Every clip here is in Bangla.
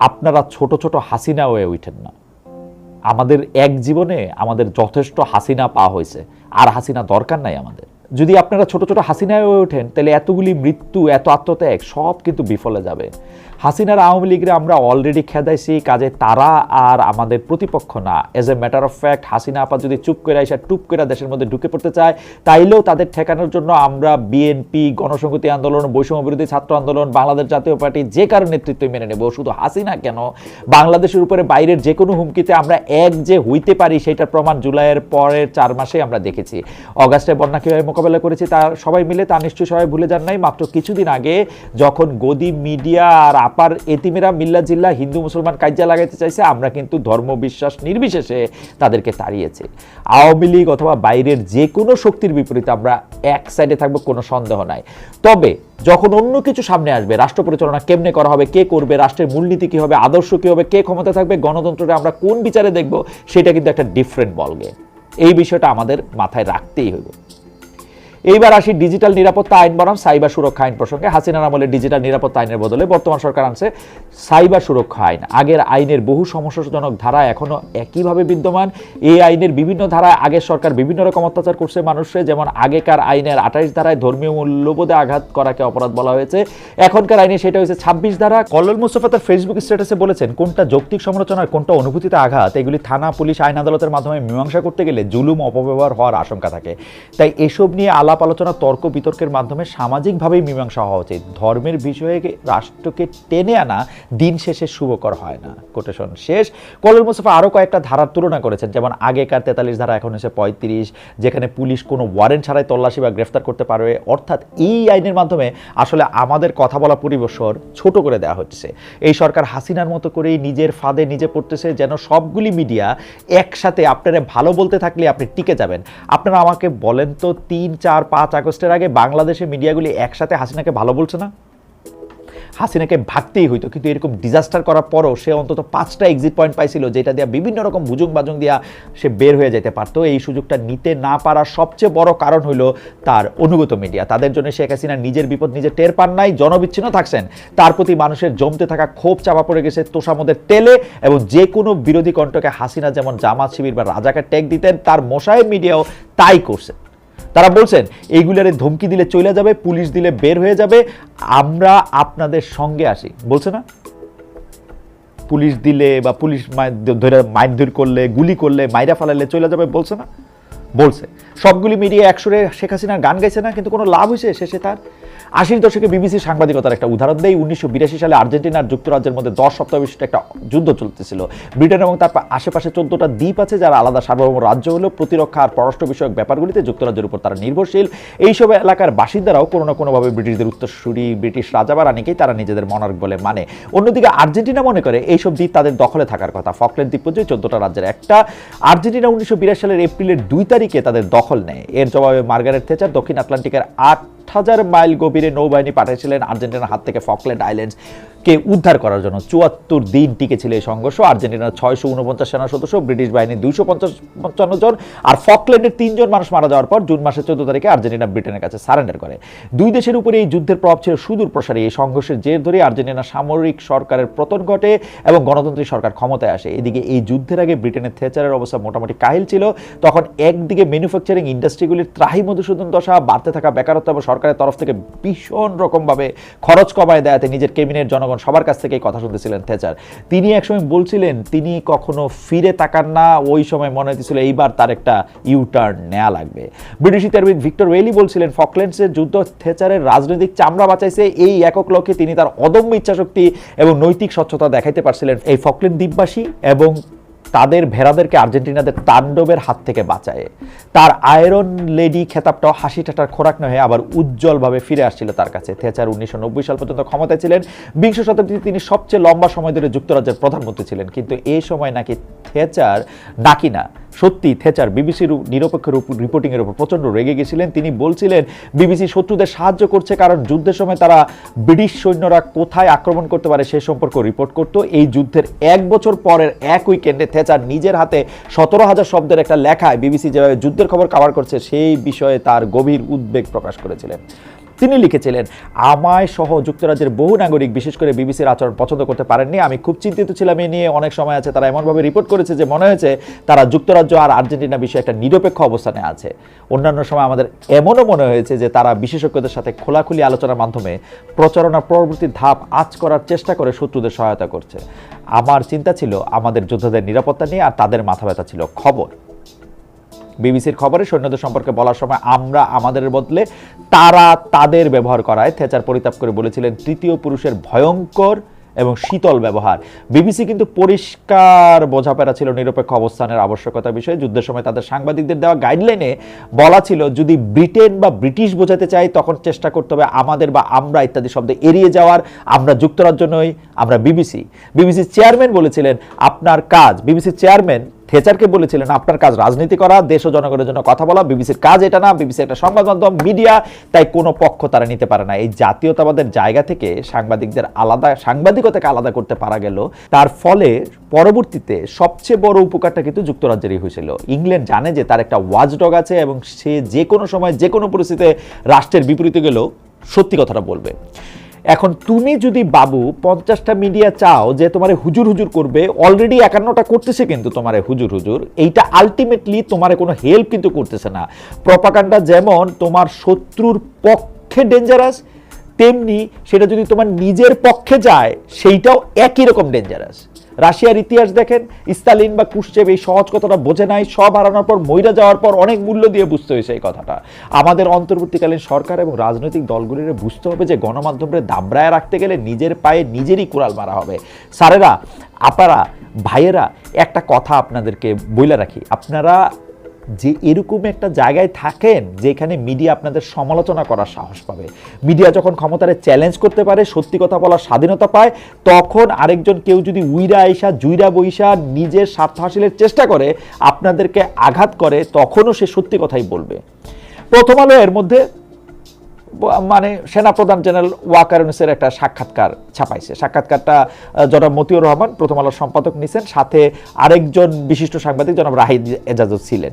আপনারা ছোট ছোট হাসিনা হয়ে উঠেন না। আমাদের এক জীবনে আমাদের যথেষ্ট হাসিনা পাওয়া হয়েছে, আর হাসিনা দরকার নাই আমাদের। যদি আপনারা ছোট ছোট হাসিনায় হয়ে ওঠেন, তাহলে এতগুলি মৃত্যু, এত আত্মত্যাগ, সব কিন্তু বিফলে যাবে। হাসিনার আওয়ামী লীগের আমরা অলরেডি খেদাইছি, কাজে তারা আর আমাদের প্রতিপক্ষ না। As a matter of fact Hasina আপা যদি চুপ করে এসে টুপ করে দেশের মধ্যে ঢুকে পড়তে চায়, তাইলেও তাদের ঠেকানোর জন্য আমরা বিএনপি গণসংহতি আন্দোলন, বৈষম্য বিরোধী ছাত্র আন্দোলন, বাংলাদেশ জাতীয় পার্টি যে কারও নেতৃত্ব মেনে নেব। শুধু হাসিনা কেন? বাংলাদেশের উপরে বাইরের যে কোনো হুমকিতে আমরা এক যে হইতে পারি, সেটার প্রমাণ জুলাইয়ের পরের চার মাসে আমরা দেখেছি। অগাস্টে বন্যা কীভাবে মোকাবেলা করেছি তা সবাই মিলে তা নিশ্চয়ই সবাই ভুলে যান নাই। মাত্র কিছুদিন আগে যখন গদি মিডিয়া আর আপার এতিমেরা মিল্লা জিল্লা হিন্দু মুসলমান কাজ্যা লাগাইতে চাইছে, আমরা কিন্তু ধর্ম বিশ্বাস নির্বিশেষে তাদেরকে তাড়িয়েছি। আওয়ামী লীগ অথবা বাইরের যে কোনো শক্তির বিপরীতে আমরা এক সাইডে থাকব, কোনো সন্দেহ নাই। তবে যখন অন্য কিছু সামনে আসবে, রাষ্ট্র পরিচালনা কেমনে করা হবে, কে করবে, রাষ্ট্রের মূলনীতি কী হবে, আদর্শ কী হবে, কে ক্ষমতা থাকবে গণতন্ত্রটা আমরা কোন বিচারে দেখব, সেটা কিন্তু একটা ডিফারেন্ট বলগে এই বিষয়টা আমাদের মাথায় রাখতেই হবে এইবার আসি ডিজিটাল নিরাপত্তা আইন বনাম সাইবার সুরক্ষা আইন প্রসঙ্গে। হাসিনার আমলে ডিজিটাল নিরাপত্তা আইনের বদলে বর্তমান সরকার আনছে সাইবার সুরক্ষা আইন। আগের আইনের বহু সমস্যাজনক ধারা এখনও একইভাবে বিদ্যমান। এই আইনের বিভিন্ন ধারায় আগের সরকার বিভিন্ন রকম অত্যাচার করছে মানুষের যেমন আগেকার আইনের আঠাইশ ধারায় ধর্মীয় মূল্যবোধে আঘাত করাকে অপরাধ বলা হয়েছে। এখনকার আইনে সেটা হয়েছে ছাব্বিশ ধারা। কল্লোল মুস্তফা তার ফেসবুক স্ট্যাটাসে বলেছেন, কোনটা যৌক্তিক সমালোচনার কোনটা অনুভূতিতে আঘাত, এগুলি থানা, পুলিশ, আইন আদালতের মাধ্যমে মীমাংসা করতে গেলে জুলুম, অপব্যবহার হওয়ার আশঙ্কা থাকে। তাই এসব নিয়ে আলাপ আলোচনা, তর্ক বিতর্কের মাধ্যমে সামাজিকভাবেই মীমাংসা হওয়া উচিত। ধর্মের বিষয়ে রাষ্ট্রকে টেনে আনা দিন শেষে শুভকর হয় না। কোটেশন শেষ। কলর মুস্তফা আরও কয়েকটা ধারার তুলনা করেছেন, যেমন আগেকার তেতাল্লিশ ধারা, এখন হচ্ছে পঁয়ত্রিশ, যেখানে পুলিশ কোনো ওয়ারেন্ট ছাড়াই তল্লাশি বা গ্রেফতার করতে পারবে অর্থাৎ এই আইনের মাধ্যমে আসলে আমাদের কথা বলা পরিবেশর ছোট করে দেওয়া হচ্ছে। এই সরকার হাসিনার মতো করেই নিজের ফাঁদে নিজে পড়তেছে, যেন সবগুলি মিডিয়া একসাথে আপনারা ভালো বলতে থাকলে আপনি টিকে যাবেন। আপনারা আমাকে বলেন তো তিন, চার পাঁচ আগস্টের আগে বাংলাদেশের মিডিয়াগুলি একসাথে হাসিনাকে ভালো বলছে না? হাসিনাকে ভাগতেই হইতো, কিন্তু এরকম ডিজাস্টার করার পরও সে অন্তত পাঁচটা এক্সিট পয়েন্ট পাইছিল, যেটা দিয়া বিভিন্ন রকম বুজুং বাজুং দিয়া সে বের হয়ে যেতে পারতো। এই সুযোগটা নিতে না পারার সবচেয়ে বড় কারণ হইল তার অনুগত মিডিয়া তাদের জন্য শেখ হাসিনা নিজের বিপদ নিজে টের পান নাই, জনবিচ্ছিন্ন থাকছেন। তার প্রতি মানুষের জমতে থাকা ক্ষোভ চাপা পড়ে গেছে তোষামদের তেলে এবং যে কোনো বিরোধী কণ্ঠকে হাসিনা যেমন জামাত শিবির বা রাজাকে ট্যাগ দিতেন, তার মোশাহের মিডিয়াও তাই করছে। তারা বলছেন, এইগুলারে ধমকি দিলে চলে যাবে, পুলিশ দিলে বের হয়ে যাবে, আমরা আপনাদের সঙ্গে আসি বলছে না? পুলিশ দিলে বা পুলিশ ধরে মারধর করলে, গুলি করলে, মাইরা ফালালে চলে যাবে বলছে না? বলছে। সবগুলি মিডিয়া একসরে শেখ হাসিনার গান গাইছে না, কিন্তু কোনো লাভ হয়েছে শেষে তার আশির দশকে বিবিসি সাংবাদিকতার একটা উদাহরণ দেয়। উনিশশো বিরাশি সালে আর্জেন্টিনা আর যুক্তরাজ্যের মধ্যে দশ সপ্তাহ বিশিষ্ট একটা যুদ্ধ চলতেছিল। ব্রিটেন এবং তার আশেপাশে চোদ্দটা দ্বীপ আছে যারা আলাদা সার্বভৌম রাজ্য হলেও প্রতিরক্ষা আর পররাষ্ট্র বিষয়ক ব্যাপারগুলিতে যুক্তরাজ্যের উপর তারা নির্ভরশীল। এইসব এলাকার বাসিন্দারাও কোনো না কোনোভাবে ব্রিটিশদের উত্তরসূরি, ব্রিটিশ রাজা বা রানীকেই তারা নিজেদের মনার্ক বলে মানে। অন্যদিকে আর্জেন্টিনা মনে করে এইসব দ্বীপ তাদের দখলে থাকার কথা। ফকল্যান্ড দ্বীপপুঞ্জ চোদ্দটা রাজ্যের একটা। আর্জেন্টিনা উনিশশো বিরাশি সালের এপ্রিলের দুই তারিখে তাদের দখল নেয়। এর জবাবে মার্গারেট থেচার দক্ষিণ আটলান্টিকের আট হাজার মাইল গভীরে নৌবাহিনী পাঠিয়েছিলেন আর্জেন্টিনার হাত থেকে ফকল্যান্ড আইল্যান্ডস। কে উদ্ধার করার জন্য চুয়াত্তর দিন টিকেছিল এই সংঘর্ষ। আর্জেন্টিনার ছয়শো উনপঞ্চাশ সেনা সদস্য, ব্রিটিশ বাহিনীর দুইশো পঞ্চাশ পঞ্চান্ন জন আর ফকল্যান্ডের তিনজন মানুষ মারা যাওয়ার পর জুন মাসের চোদ্দ তারিখে আর্জেন্টিনা ব্রিটেনের কাছে সারেন্ডার করে। দুই দেশের উপরে এই যুদ্ধের প্রভাব ছিল সুদূর প্রসারী। এই সংঘর্ষের জের ধরে আর্জেন্টিনা সামরিক সরকারের পতন ঘটে এবং গণতান্ত্রিক সরকার ক্ষমতায় আসে। এদিকে এই যুদ্ধের আগে ব্রিটেনের থেচারের অবস্থা মোটামুটি কাহিল ছিল। তখন একদিকে ম্যানুফ্যাকচারিং ইন্ডাস্ট্রিগুলির ত্রাহি মধুসূদন দশা, বাড়তে থাকা বেকারত্ব এবং সরকারের তরফ থেকে ভীষণ রকমভাবে খরচ কমায় দেয়াতে নিজের কেবিনেট জনগণ সবার কাছ থেকে এই কথা শুনতেছিলেন থেচার। তিনি একসময় বলছিলেন, তিনি কখনো ফিরে তাকান না, ওই সময় মনে হতেছিল এইবার তার একটা ইউ টার্ন নেওয়া লাগবে ব্রিটিশ ইতারবিদ ভিক্টর ওয়েলি বলছিলেন ফকল্যান্ডসের যুদ্ধ থেচারের রাজনৈতিক চামড়া বাঁচাইছে, এই একক লক্ষ্যে তিনি তার অদম্য ইচ্ছাশক্তি এবং নৈতিক স্বচ্ছতা দেখাইতে পারছিলেন এই ফকল্যান্ড দ্বীপবাসী এবং তাদের ভেড়াদেরকে আর্জেন্টিনাদের তাণ্ডবের হাত থেকে বাঁচায়। তার আয়রন লেডি খেতাবটাও হাসি ঠাটার খোরাক নয় আবার উজ্জ্বলভাবে ফিরে আসছিল তার কাছে। থেচার উনিশশো নব্বই সাল পর্যন্ত ক্ষমতায় ছিলেন। বিংশ শতাব্দীতে তিনি সবচেয়ে লম্বা সময় ধরে যুক্তরাজ্যের প্রধানমন্ত্রী ছিলেন। কিন্তু এই সময় নাকি থেচার নাকি না। সত্যি থেচার বিবিসির নিরপেক্ষ রিপোর্টিংয়ের উপর প্রচণ্ড রেগে গেছিলেন। তিনি বলছিলেন, বিবিসি শত্রুদের সাহায্য করছে কারণ যুদ্ধের সময় তারা ব্রিটিশ সৈন্যরা কোথায় আক্রমণ করতে পারে সে সম্পর্কে রিপোর্ট করত। এই যুদ্ধের এক বছর পরের এক উইকেন্ডে থেচার নিজের হাতে সতেরো হাজার শব্দের একটা লেখায় বিবিসি যেভাবে যুদ্ধের খবর কাভার করছে, সেই বিষয়ে তার গভীর উদ্বেগ প্রকাশ করেছিলেন। তিনি লিখেছিলেন, আমায় সহ যুক্তরাজ্যের বহু নাগরিক, বিশেষ করে বিবিসির আচরণ পছন্দ করতে পারেননি। আমি খুব চিন্তিত ছিলাম এই নিয়ে অনেক সময় আছে, তারা এমনভাবে রিপোর্ট করেছে যে মনে হয়েছে তারা যুক্তরাজ্য আর আর্জেন্টিনা বিষয়ে একটা নিরপেক্ষ অবস্থানে আছে। অন্যান্য সময় আমাদের এমনও মনে হয়েছে যে তারা বিশেষজ্ঞদের সাথে খোলাখুলি আলোচনার মাধ্যমে প্রচারণা পরবর্তী ধাপ আজ করার চেষ্টা করে শত্রুদের সহায়তা করছে। আমার চিন্তা ছিল, আমাদের যোদ্ধাদের নিরাপত্তা নিয়ে আর তাদের মাথা ব্যথা ছিল। খবর বিবিসির খবরে সৈন্যদের সম্পর্কে বলার সময় আমরা আমাদের বদলে তারা তাদের ব্যবহার করায় থেচার পরিতাপ করে বলেছিলেন তৃতীয় পুরুষের ভয়ঙ্কর এবং শীতল ব্যবহার। বিবিসি কিন্তু পরিষ্কার বোঝাপেরা ছিল নিরপেক্ষ অবস্থানের আবশ্যকতা বিষয়ে। যুদ্ধের সময় তাদের সাংবাদিকদের দেওয়া গাইডলাইনে বলা ছিল, যদি ব্রিটেন বা ব্রিটিশ বোঝাতে চাই তখন চেষ্টা করতে হবে আমাদের বা আমরা ইত্যাদি শব্দে এড়িয়ে যাওয়ার। আমরা যুক্তরাজ্য নই, আমরা বিবিসি। বিবিসির চেয়ারম্যান বলেছিলেন, আপনার কাজ বিবিসির চেয়ারম্যান থেচারকে বলেছিলেন, আপনার কাজ রাজনীতি করা, দেশ ও জনগণের জন্য কথা বলা, বিবিসির কাজ এটা না, বিবিসি একটা সংবাদ মাধ্যম, মিডিয়া, তাই কোনো পক্ষ তারা নিতে পারে না। এই জাতীয়তাবাদের জায়গা থেকে সাংবাদিকদের আলাদা সাংবাদিকতাকে আলাদা করতে পারা গেল। তার ফলে পরবর্তীতে সবচেয়ে বড় উপকারটা কিন্তু যুক্তরাজ্যেরই হয়েছিল। ইংল্যান্ড জানে যে তার একটা ওয়াচডগ আছে এবং সে যে কোনো সময় যে কোনো পরিস্থিতিতে রাষ্ট্রের বিপরীতে গেলেও সত্যি কথাটা বলবে। এখন তুমি যদি বাবু পঞ্চাশটা মিডিয়া চাও যে তোমারে হুজুর হুজুর করবে অলরেডি একান্নটা করতেছে কিন্তু তোমারে হুজুর হুজুর। এইটা আলটিমেটলি তোমারে কোনো হেল্প কিন্তু করতেছে না। প্রপাকাণ্ডা যেমন তোমার শত্রুর পক্ষে ডেঞ্জারাস তেমনি সেটা যদি তোমার নিজের পক্ষে যায়, সেইটাও একই রকম ডেঞ্জারাস রাশিয়ার ইতিহাস দেখেন স্তালিন বা কুশ্চেব এই সহজ কথাটা বোঝে নাই, সব হারানোর পর, মইরা যাওয়ার পর অনেক মূল্য দিয়ে বুঝতে হয়েছে এই কথাটা। আমাদের অন্তর্বর্তীকালীন সরকার এবং রাজনৈতিক দলগুলির বুঝতে হবে যে গণমাধ্যমের দাবড়ায় রাখতে গেলে নিজের পায়ে নিজেরই কুড়াল মারা হবে। স্যারেরা আপারা ভাইয়েরা, একটা কথা আপনাদেরকে বইলে রাখি। আপনারা যে এরকম একটা জায়গায় থাকেন যেখানে মিডিয়া আপনাদের সমালোচনা করার সাহস পাবে। মিডিয়া যখন ক্ষমতারে চ্যালেঞ্জ করতে পারে, সত্যি কথা বলার স্বাধীনতা পায়, তখন আরেকজন কেউ যদি উইরা আইসা, জুইরা বৈশা নিজের স্বার্থ হাসিলের চেষ্টা করে, আপনাদেরকে আঘাত করে, তখনও সে সত্যি কথাই বলবে। প্রথম আলো এর মধ্যে মানে সেনাপ্রধান জেনারেল ওয়াকারুনিসের একটা সাক্ষাৎকার ছাপাইছে। সাক্ষাৎকারটা জনাব মতিউর রহমান প্রথম আলোর সম্পাদক নিছেন, সাথে আরেকজন বিশিষ্ট সাংবাদিক জনাব রাহিদ এজাজত ছিলেন।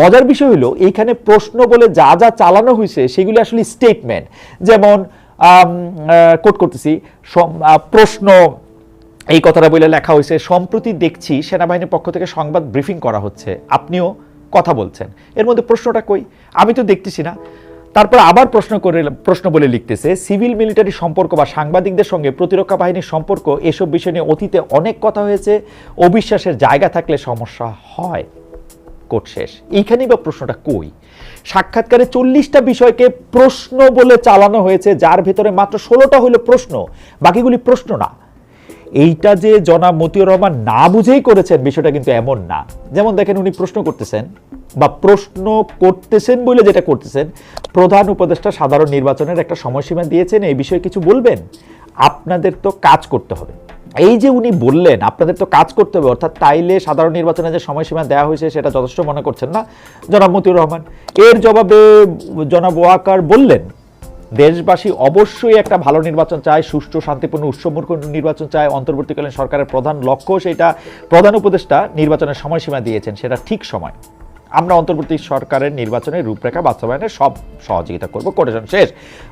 মজার বিষয় হলো এইখানে প্রশ্ন বলে যা যা চালানো হয়েছে সেগুলি আসলে স্টেটমেন্ট যেমন কোট করতেছি প্রশ্ন, এই কথাটা বলে লেখা হয়েছে সম্প্রতি দেখছি সেনাবাহিনীর পক্ষ থেকে সংবাদ ব্রিফিং করা হচ্ছে। আপনিও কথা বলছেন। এর মধ্যে প্রশ্নটা কই? আমি তো দেখতেছি না। তারপর আবার প্রশ্ন করে, প্রশ্ন বলে লিখতেছে, সিভিল মিলিটারি সম্পর্ক বা সাংবাদিকদের সঙ্গে প্রতিরক্ষা বাহিনীর সম্পর্ক, এসব বিষয় নিয়ে অতীতে অনেক কথা হয়েছে। অবিশ্বাসের জায়গা থাকলে সমস্যা হয়। কোট শেষ। এইখানেই বা প্রশ্নটা কই? সাক্ষাৎকারে চল্লিশটা বিষয়কে প্রশ্ন বলে চালানো হয়েছে, যার ভেতরে মাত্র ষোলোটা হলো প্রশ্ন, বাকিগুলি প্রশ্ন না। এইটা যে জনাব মতিউর রহমান না বুঝেই করেছেন, বিষয়টা কিন্তু এমন না। যেমন দেখেন উনি প্রশ্ন করতেছেন বা প্রশ্ন করতেছেন বলে যেটা করতেছেন, প্রধান উপদেষ্টা সাধারণ নির্বাচনের একটা সময়সীমা দিয়েছেন, এই বিষয়ে কিছু বলবেন? আপনাদের তো কাজ করতে হবে। এই যে উনি বললেন, আপনাদের তো কাজ করতে হবে, অর্থাৎ তাইলে সাধারণ নির্বাচনে যে সময়সীমা দেওয়া হয়েছে সেটা যথেষ্ট মনে করছেন না? জনাব মতিউর রহমান, এর জবাবে জনাব ওয়াকার বললেন, দেশবাসী অবশ্যই একটা ভালো নির্বাচন চায়, সুষ্ঠু, শান্তিপূর্ণ উৎসবমুখ নির্বাচন চায়। অন্তর্বর্তীকালীন সরকারের প্রধান লক্ষ্য সেটা প্রধান উপদেষ্টা নির্বাচনের সময়সীমা দিয়েছেন, সেটা ঠিক সময়। আমরা অন্তর্বর্তী সরকারের নির্বাচনের রূপরেখা বাস্তবায়নে সব সহযোগিতা করব। কোটেশন শেষ।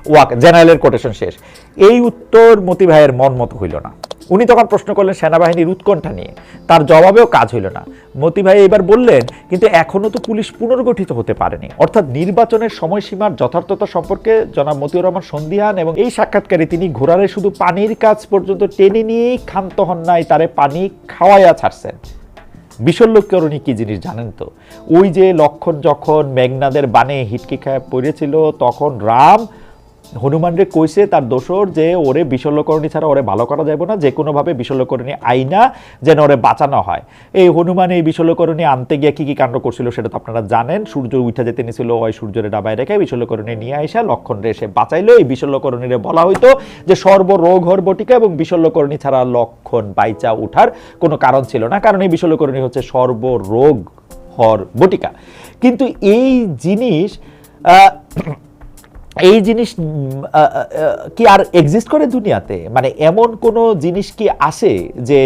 ওয়াক, জেনারেলের কোটেশন শেষ। এই উত্তর মতি ভাইয়ের মন মতো হইল না। উনি তখন প্রশ্ন করলেন সেনাবাহিনীর উৎকণ্ঠা নিয়ে। তার জবাবেও কাজ হইল না। মতি ভাই এবার বললেন, কিন্তু এখনও তো পুলিশ পুনর্গঠিত হতে পারেনি। অর্থাৎ নির্বাচনের সময়সীমার যথার্থতা সম্পর্কে জনাব মতিউর রহমান সন্ধিহান এবং এই সাক্ষাৎকারে তিনি ঘোরারে শুধু পানির কাজ পর্যন্ত টেনে নিয়েই ক্ষান্ত হন নাই, তারে পানি খাওয়াইয়া ছাড়ছেন। বিশল্যকরণী কী জিনিস জানেন তো? ওই যে লক্ষণ যখন মেঘনাদের বানে হিটকি খায় পড়েছিল, তখন রাম হনুমানরে কইছে তার দোসর যে ওরে বিশল্যকরণী ছাড়া ওরে ভালো করা যাবে না, যে কোনোভাবে বিশল্যকরণী আইনা যেন ওরে বাঁচানো হয়। এই হনুমান এই বিশল্যকরণী আনতে গিয়ে কী কী কাণ্ড করছিল সেটা তো আপনারা জানেন। সূর্য উঠে যেতে নিছিল ওই সূর্যরে ডাবায় রেখে বিশল্যকরণী নিয়ে আসা লক্ষণ রে সে বাঁচাইলো। এই বিশল্যকরণীরে বলা হইতো যে সর্বরোগ হর বটিকা এবং বিশল্যকরণী ছাড়া লক্ষণ বাইচা উঠার কোনো কারণ ছিল না, কারণ এই বিশল্যকরণী হচ্ছে সর্বরোগ হর বটিকা কিন্তু এই জিনিস এই জিনিস কি আর এক্সিস্ট করে দুনিয়াতে? মানে এমন কোনো জিনিস কি আসে যে,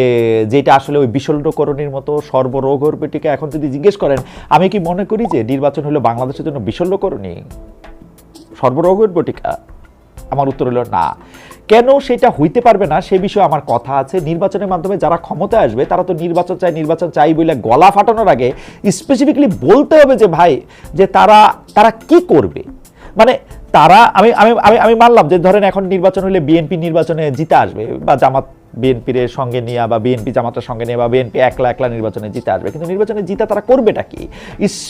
যেটা আসলে ওই বিশল্যকরণীর মতো সর্বরোগর পেটিকে এখন যদি জিজ্ঞেস করেন, আমি কি মনে করি যে নির্বাচন হলো বাংলাদেশের জন্য বিশল্যকরণী সর্বরোগের বটিকা আমার উত্তর হলো না। কেন সেটা হইতে পারবে না সে বিষয়ে আমার কথা আছে। নির্বাচনের মাধ্যমে যারা ক্ষমতায় আসবে, তারা তো নির্বাচন চাই নির্বাচন চাই বলে গলা ফাটানোর আগে স্পেসিফিকলি বলতে হবে যে, ভাই, যে তারা তারা কি করবে? মানে তারা, আমি আমি আমি আমি মানলাম যে ধরেন এখন নির্বাচন হলে বিএনপি নির্বাচনে জিতে আসবে বা জামাত বিএনপির সঙ্গে নিয়ে বা বিএনপি জামাতের সঙ্গে নিয়ে বা বিএনপি একলা একলা নির্বাচনে জিতে আসবে। কিন্তু নির্বাচনে জিতা তারা করবেটা কি?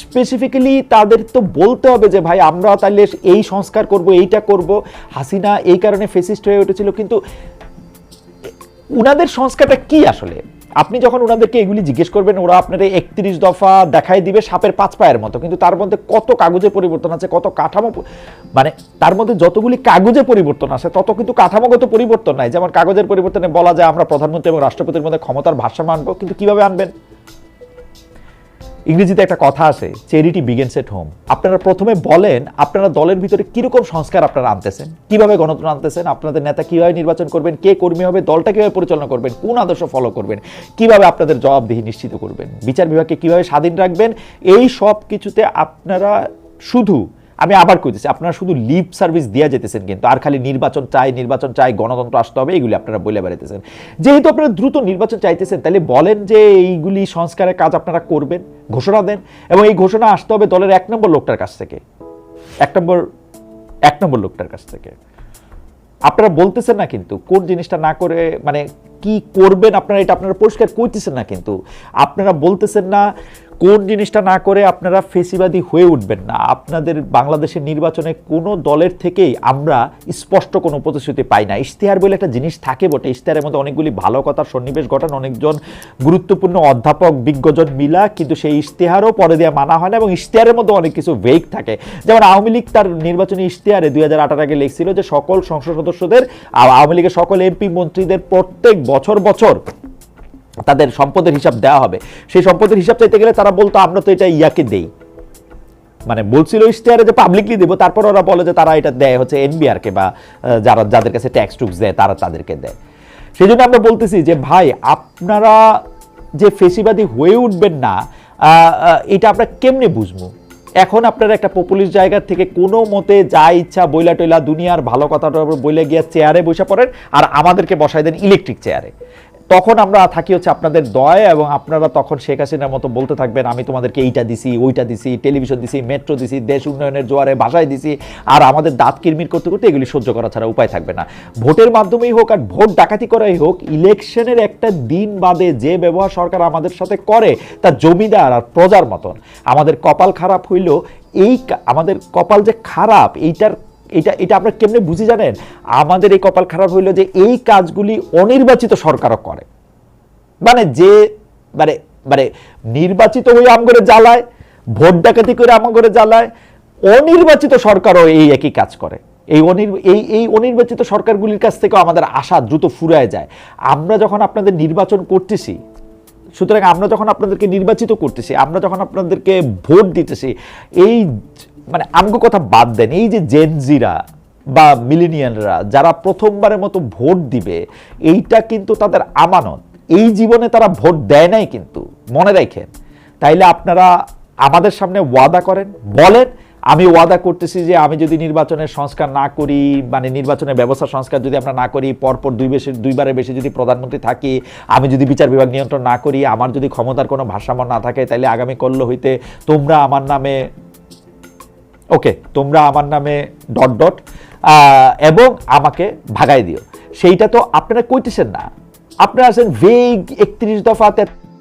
স্পেসিফিক্যালি তাদের তো বলতে হবে যে, ভাই, আমরা তাহলে এই সংস্কার করব, এইটা করব। হাসিনা এই কারণে ফেসিস্ট হয়ে উঠেছিল, কিন্তু উনাদের সংস্কারটা কি আসলে? আপনি যখন ওনাদেরকে এগুলি জিজ্ঞেস করবেন, ওরা আপনার একত্রিশ দফা দেখাই দিবে সাপের পাঁচ পায়ের মতো। কিন্তু তার মধ্যে কত কাগজে পরিবর্তন আছে, কত কাঠামো মানে তার মধ্যে যতগুলি কাগজে পরিবর্তন আছে, তত কিন্তু কাঠামোগত পরিবর্তন নাই। যেমন কাগজের পরিবর্তনে বলা যায়, আমরা প্রধানমন্ত্রী এবং রাষ্ট্রপতির মধ্যে ক্ষমতার ভারসাম্য আনব, কিন্তু কীভাবে আনবেন? ইংরেজিতে একটা কথা আছে চেরিটি বিগেন্স এট হোম আপনারা প্রথমে বলেন, আপনারা দলের ভিতরে কীরকম সংস্কার আপনারা আনতেছেন? কীভাবে গণতন্ত্র আনতেছেন? আপনাদের নেতা কীভাবে নির্বাচন করবেন? কে কর্মী হবে? দলটা কীভাবে পরিচালনা করবেন? কোন আদর্শ ফলো করবেন? কীভাবে আপনাদের জবাবদিহি নিশ্চিত করবেন? বিচার বিভাগকে কীভাবে স্বাধীন রাখবেন? এই সব কিছুতে আপনারা শুধু আমি আবার কইতেছি, আপনারা শুধু লিপ সার্ভিস দিয়া যেতেছেন কিন্তু, আর খালি নির্বাচন চাই নির্বাচন চাই, গণতন্ত্র আসতে হবে এইগুলি আপনারা বলে বেড়াইতেছেন। যেহেতু আপনারা দ্রুত নির্বাচন চাইতেছেন, তাহলে বলেন যে এইগুলি সংস্কারের কাজ আপনারা করবেন, ঘোষণা দেন, এবং এই ঘোষণা আসতে হবে দলের এক নম্বর লোকটার কাছ থেকে। এক নম্বর এক নম্বর লোকটার কাছ থেকে। আপনারা বলতেছেন না কিন্তু, কোন জিনিসটা না করে মানে কি করবেন আপনারা, এটা আপনারা পরিষ্কার করতেছেন না কিন্তু। আপনারা বলতেছেন না কোন জিনিসটা না করে আপনারা ফেসিবাদী হয়ে উঠবেন না। আপনাদের বাংলাদেশের নির্বাচনে কোনো দলের থেকেই আমরা স্পষ্ট কোনো প্রতিশ্রুতি পাই না। ইশতেহার বলে একটা জিনিস থাকে বটে। ইশতেহারের মধ্যে অনেকগুলি ভালো কথার সন্নিবেশ ঘটান। অনেকজন গুরুত্বপূর্ণ অধ্যাপক, বিজ্ঞজন মিলা, কিন্তু সেই ইশতেহারও পরে দিয়ে মানা হয় না এবং ইশতেহারের মধ্যে অনেক কিছু ভেগ থাকে। যেমন আওয়ামী লীগ তার নির্বাচনী ইশতেহারে দুই হাজার আঠারো আগে লিখছিল যে সকল সংসদ সদস্যদের, আওয়ামী লীগের সকল এমপি মন্ত্রীদের প্রত্যেক বছর বছর তাদের সম্পদের হিসাব দেওয়া হবে। সেই সম্পদের হিসাব চাইতে গেলে তারা বলতো, আমরা তো এটা ইয়াকে দেই। মানে বলছিল ইশতেহারে যে পাবলিকলি দেবো, তারপর ওরা বলে যে তারা এটা দেয় হচ্ছে এনবিআরকে বা যারা, যাদের কাছে ট্যাক্স টুক্স দেয়, তারা তাদেরকে দেয়। সেই জন্য আমরা বলতেছি যে, ভাই, আপনারা যে ফেসিবাদী হয়ে উঠবেন না এটা আমরা কেমনে বুঝব? এখন আপনারা একটা পপুলিস্ট জায়গা থেকে কোনো মতে যা ইচ্ছা বইলা টইলা দুনিয়ার ভালো কথাটা বইলে গিয়ে চেয়ারে বসে পড়েন, আর আমাদেরকে বসাই দেন ইলেকট্রিক চেয়ারে তখন আমরা থাকি হচ্ছে আপনাদের দয় এবং আপনারা তখন শেখ হাসিনার মতো বলতে থাকবেন, আমি তোমাদেরকে এইটা দিছি, ওইটা দিছি, টেলিভিশন দিছি, মেট্রো দিছি, দেশ উন্নয়নের জোয়ারে ভাষায় দিছি, আর আমাদের দাঁত কিরমির করতে করতে এগুলি সহ্য করা ছাড়া উপায় থাকবে না। ভোটের মাধ্যমেই হোক আর ভোট ডাকাতি করাই হোক, ইলেকশনের একটা দিন বাদে যে ব্যবহার সরকার আমাদের সাথে করে তা জমিদার আর প্রজার মতন। আমাদের কপাল খারাপ হইল এই আমাদের কপাল যে খারাপ, এইটার এটা এটা আমরা কেমনে বুঝি জানেন? আমাদের এই কপাল খারাপ হইল যে এই কাজগুলি অনির্বাচিত সরকারও করে। মানে যে মানে মানে নির্বাচিত হয়ে আম করে জ্বালায়, ভোট ডাকাতি করে আম করে জ্বালায়, অনির্বাচিত সরকারও এই একই কাজ করে। এই অনির, এই এই অনির্বাচিত সরকারগুলির কাছ থেকেও আমাদের আশা দ্রুত ফুরায় যায়। আমরা যখন আপনাদের নির্বাচন করতেছি, সুতরাং আমরা যখন আপনাদেরকে নির্বাচিত করতেছি, আমরা যখন আপনাদেরকে ভোট দিতেছি, এই মানে আমগো কথা বাদ দেন, এই যে জেনজিরা বা মিলিনিয়ানরা যারা প্রথমবারের মতো ভোট দিবে, এইটা কিন্তু তাদের আমানত। এই জীবনে তারা ভোট দেয় নাই কিন্তু, মনে রাখেন। তাইলে আপনারা আমাদের সামনে ওয়াদা করেন, বলেন, আমি ওয়াদা করতেছি যে আমি যদি নির্বাচনের সংস্কার না করি মানে নির্বাচনের ব্যবস্থা সংস্কার যদি আমরা না করি, পরপর দুই বেশি, দুইবারের বেশি যদি প্রধানমন্ত্রী থাকি, আমি যদি বিচার বিভাগ নিয়ন্ত্রণ না করি, আমার যদি ক্ষমতার কোনো ভারসাম্য না থাকে তাহলে আগামী কল্য হইতে তোমরা আমার নামে ওকে, তোমরা আমার নামে ডট ডট এবং আমাকে ভাগাই দিও। সেইটা তো আপনারা কইতেছেন না। আপনারা আছেন ভেগ একত্রিশ দফা